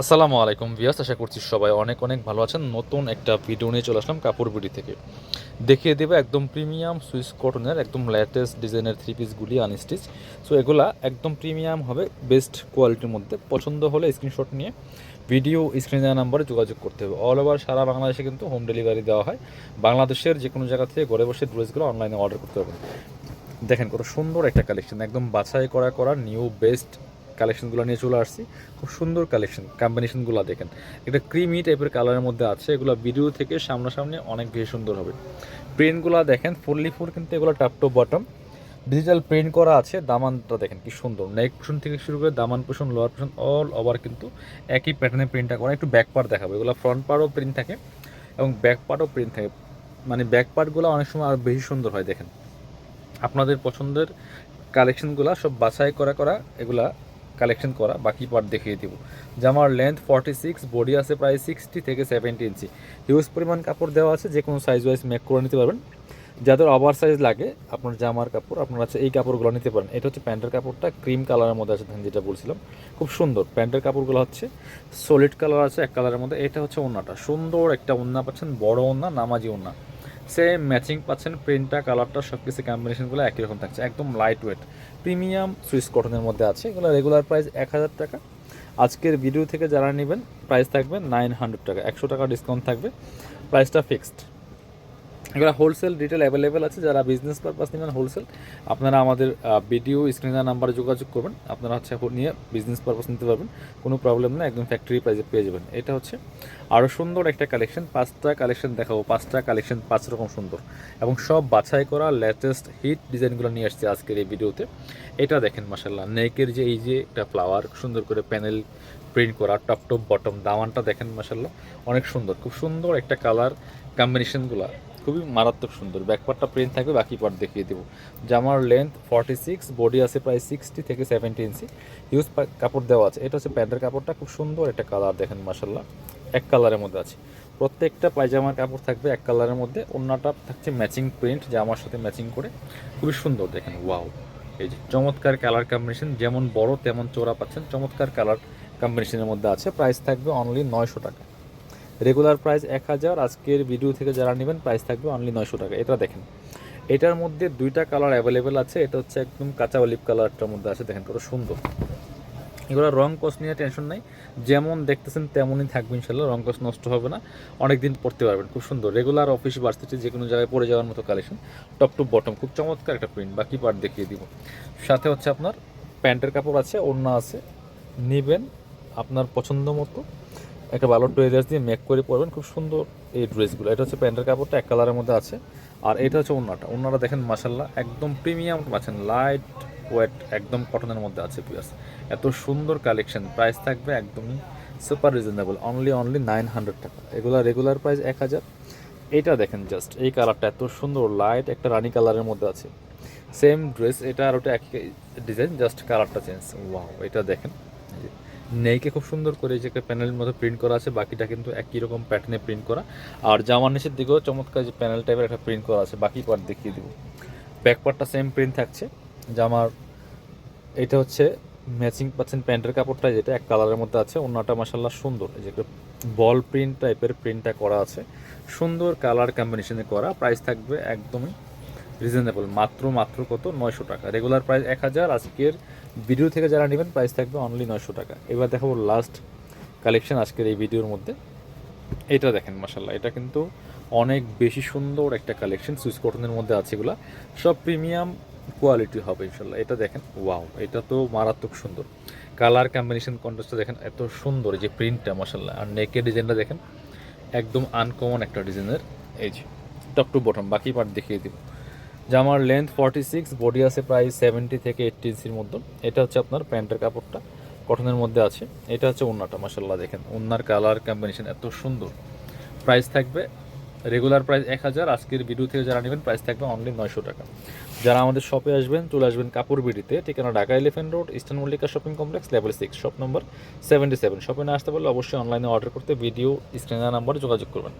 আসসালামু আলাইকুম ভিয়াস আশা করছি সবাই অনেক অনেক ভালো আছেন। নতুন একটা ভিডিও নিয়ে চলে আসলাম কাপড় বিডি থেকে। দেখিয়ে দেবে একদম প্রিমিয়াম সুইস কটনের একদম লেটেস্ট ডিজাইনের থ্রি পিসগুলি আনস্টিচ সো এগুলা একদম প্রিমিয়াম হবে বেস্ট কোয়ালিটির মধ্যে। পছন্দ হলে স্ক্রিনশট নিয়ে ভিডিও স্ক্রিনে দেওয়া নাম্বারে যোগাযোগ করতে হবে। অল ওভার সারা বাংলাদেশে কিন্তু হোম ডেলিভারি দেওয়া হয়। বাংলাদেশের যে কোনো জায়গা থেকে ঘরে বসে ড্রেসগুলো অনলাইনে অর্ডার করতে হবে দেখেন কত সুন্দর একটা কালেকশন একদম বাছাই করা করা নিউ বেস্ট কালেকশনগুলো নিয়ে চলে আসছি। খুব সুন্দর কালেকশন কম্বিনেশনগুলো দেখেন। একটা ক্রিমি টাইপের কালারের মধ্যে আছে, এগুলো ভিডিও থেকে সামনাসামনি অনেক বেশি সুন্দর হবে। প্রিন্টগুলো দেখেন ফুললি ফুল কিন্তু এগুলো top to bottom digital print করা আছে, দামানটা দেখেন কি সুন্দর। নেক পোষণ থেকে শুরু করে দামান পোষণ লোয়ার পোষণ অল ওভার কিন্তু একই প্যাটার্নে প্রিন্টটা করা। একটু ব্যাক পার্ট দেখাবো, এগুলো ফ্রন্ট পার্টও প্রিন্ট থাকে এবং ব্যাক পার্টও প্রিন্ট থাকে। মানে ব্যাক পার্টগুলো অনেক সময় আরও বেশি সুন্দর হয় দেখেন। আপনাদের পছন্দের কালেকশনগুলো সব বাছাই করা করা এগুলা কালেকশন করা, বাকি পার্ট দেখিয়ে দিব। জামার লেন্থ ফর্টি সিক্স বডি আছে প্রায় সিক্সটি থেকে সেভেন্টি ইঞ্চি হিউজ পরিমাণ কাপড় দেওয়া আছে, যে কোনো সাইজ ওয়াইজ মেক করে নিতে পারবেন। যাদের ওভার সাইজ লাগে, আপনার জামার কাপড়, আপনার হচ্ছে এই কাপড়গুলো নিতে পারেন। এটা হচ্ছে প্যান্টের কাপড়টা ক্রিম কালারের মধ্যে আছে যেটা বলছিলাম। খুব সুন্দর, প্যান্টের কাপড়গুলো হচ্ছে সলিড কালার আছে, এক কালারের মধ্যে। এটা হচ্ছে ওনাটা সুন্দর একটা ওন্না পাচ্ছেন, বড় ওন্না, নামাজি ওন্না। সেম ম্যাচিং পাচ্ছেন প্রিন্টটা কালারটা সব কিছু কম্বিনেশনগুলো একই রকম থাকছে, একদম লাইট ওয়েট প্রিমিয়াম সুইস কটনের মধ্যে আছে, এগুলো রেগুলার প্রাইস এক হাজার টাকা। আজকের ভিডিও থেকে যারা নেবেন প্রাইস থাকবে নাইন হান্ড্রেড টাকা, একশো টাকা ডিসকাউন্ট থাকবে। প্রাইসটা ফিক্সড এগুলো হোলসেল ডিটেল অ্যাভেলেবেল আছে, যারা বিজনেস পারপাস নেবেন হোলসেল আপনারা আমাদের ভিডিও স্ক্রিনের নাম্বারে যোগাযোগ করবেন, আপনারা হচ্ছে নিয়ে বিজনেস পারপাস নিতে পারবেন, কোনো প্রবলেম না একদম ফ্যাক্টরি প্রাইসে পেয়ে যাবেন। এটা হচ্ছে আরও সুন্দর একটা কালেকশন পাঁচটা কালেকশন দেখাবো, পাঁচটা কালেকশন পাঁচ রকম সুন্দর। এবং সব বাছাই করা লেটেস্ট হিট ডিজাইনগুলো নিয়ে আসছে আজকের এই ভিডিওতে এটা দেখেন মাসাল্লাহ নেকের যে এই যে একটা ফ্লাওয়ার সুন্দর করে প্যানেল প্রিন্ট করা টপ টপ বটম দামানটা দেখেন মাসাল্লাহ অনেক সুন্দর, খুব সুন্দর একটা কালার কম্বিনেশনগুলো খুবই মারাত্মক সুন্দর। ব্যাকপার্টটা প্রিন্ট থাকবে, বাকি পার্ট দেখিয়ে দেবো। জামার লেন্থ ফর্টি সিক্স বডি আছে প্রায় সিক্সটি থেকে সেভেন্টি ইঞ্চি হিউজ কাপড় দেওয়া আছে। এটা হচ্ছে প্যান্টের কাপড়টা, খুব সুন্দর। একটা কালার দেখেন মাসাল্লাহ এক কালারের মধ্যে আছে। প্রত্যেকটা পায়জামার কাপড় থাকবে এক কালারের মধ্যে। অন্যটা থাকছে ম্যাচিং প্রিন্ট জামার সাথে ম্যাচিং করে। খুবই সুন্দর, দেখেন ওয়াও এই যে চমৎকার কালার কম্বিনেশন যেমন বড় তেমন চোরা পাচ্ছেন। চমৎকার কালার কম্বিনেশনের মধ্যে আছে। প্রাইস থাকবে অনলি নয়শো টাকা। রেগুলার প্রাইস এক হাজার, আজকের ভিডিও থেকে যারা নেবেন প্রাইস থাকবে অনলি নয়শো টাকা। এটা দেখেন। এটার মধ্যে দুইটা কালার অ্যাভেলেবেল আছে। এটা হচ্ছে একদম কাঁচা অলিভ কালারটার মধ্যে আছে। দেখেন কত সুন্দর। এগুলো রং কস নিয়ে টেনশন নাই। যেমন দেখতেছেন তেমনই থাকবে ইনশাল্লাহ রং কস নষ্ট হবে না। অনেক দিন পড়তে পারবেন। খুব সুন্দর। রেগুলার অফিস ভার্সিটি যে কোনো জায়গায় পরে যাওয়ার মতো কালেকশন টপ টু বটম খুব চমৎকার একটা প্রিন্ট বাকি পার্ট দেখিয়ে দিব। সাথে হচ্ছে আপনার প্যান্টের কাপড় আছে, ওড়না আছে। নেবেন আপনার পছন্দ মতো। একটা ভালো ট্রেজার্স দিয়ে মেক করে পরবেন। খুব সুন্দর এই ড্রেসগুলো। এটা হচ্ছে প্যান্টের কাপড়টা, এক কালারের মধ্যে আছে। আর এটা হচ্ছে ওড়নাটা ওড়নাটা দেখেন মাসাল্লাহ একদম প্রিমিয়াম পাচ্ছেন। লাইট ওয়েট একদম কটনের মধ্যে আছে পিয়াস এত সুন্দর কালেকশন প্রাইস থাকবে একদমই super reasonable only only nine hundred টাকা। এগুলো রেগুলার প্রাইস এক হাজার। এইটা দেখেন জাস্ট এই কালারটা এত সুন্দর। লাইট একটা রানি কালারের মধ্যে আছে। সেম ড্রেস এটা আর ওটা একই ডিজাইন জাস্ট কালারটা চেঞ্জ ওয়াও এটা দেখেন। নেইকে খুব সুন্দর করে যে প্যানেলের মতো প্রিন্ট করা আছে, বাকিটা কিন্তু একই রকম প্যাটার্নে প্রিন্ট করা। আর জামার নিচের দিকেও চমৎকার যে প্যানেল টাইপের একটা প্রিন্ট করা আছে, বাকি পার্ট দেখিয়ে দিব। ব্যাক পার্টটা সেম প্রিন্ট থাকছে। জামার এটা হচ্ছে ম্যাচিং পাচ্ছেন প্যান্টের কাপড়টা, যেটা এক কালারের মধ্যে আছে অন্যটা মাসাল্লাহ সুন্দর। যে বল প্রিন্ট টাইপের প্রিন্টটা করা আছে। সুন্দর কালার কম্বিনেশনে করা প্রাইস থাকবে একদমই রিজনেবল মাত্র মাত্র কত? নয়শো টাকা। রেগুলার প্রাইস এক হাজার। আজকের ভিডিও থেকে যারা নেবেন প্রাইস থাকবে অনলি নয়শো টাকা। এবার দেখাবো লাস্ট কালেকশন আজকের এই ভিডিওর মধ্যে। এটা দেখেন মাসাল্লাহ এটা কিন্তু অনেক বেশি সুন্দর একটা কালেকশন সুইস কটনের মধ্যে আছে এগুলা। সব প্রিমিয়াম কোয়ালিটি হবে ইনশাল্লাহ এটা দেখেন ওয়াও এটা তো মারাত্মক সুন্দর। কালার কম্বিনেশন কন্ট্রাস্টটা দেখেন, এত সুন্দর। যে প্রিন্টটা মাসাল্লাহ আর নেকের ডিজাইনটা দেখেন, একদম আনকমন একটা ডিজাইনের এই যে টপ টু বটম বাকি পার্ট দেখিয়ে দিব জামার লেন্থ ফর্টি সিক্স বডি আছে প্রায় সেভেন্টি থেকে এইটটি ইঞ্চির মতো এটা হচ্ছে আপনার প্যান্টের কাপড়টা কটনের মধ্যে আছে। এটা হচ্ছে ওন্নাটা মাসাল্লাহ দেখেন। ওন্নার কালার কম্বিনেশন এত সুন্দর। প্রাইস থাকবে রেগুলার প্রাইস এক হাজার, আজকের ভিডিও থেকে যারা নেবেন প্রাইস থাকবে অনলি নয়শো টাকা। যারা আমাদের শপে আসবেন, চলে আসবেন কাপড় বিডিতে, ঠিকানা Dhaka Elephant Road Eastern Mallika shopping complex level six shop number seventy seven শপে না আসতে পারলে অবশ্যই অনলাইনে অর্ডার করতে ভিডিও স্ক্রিনার নাম্বারে যোগাযোগ করবেন।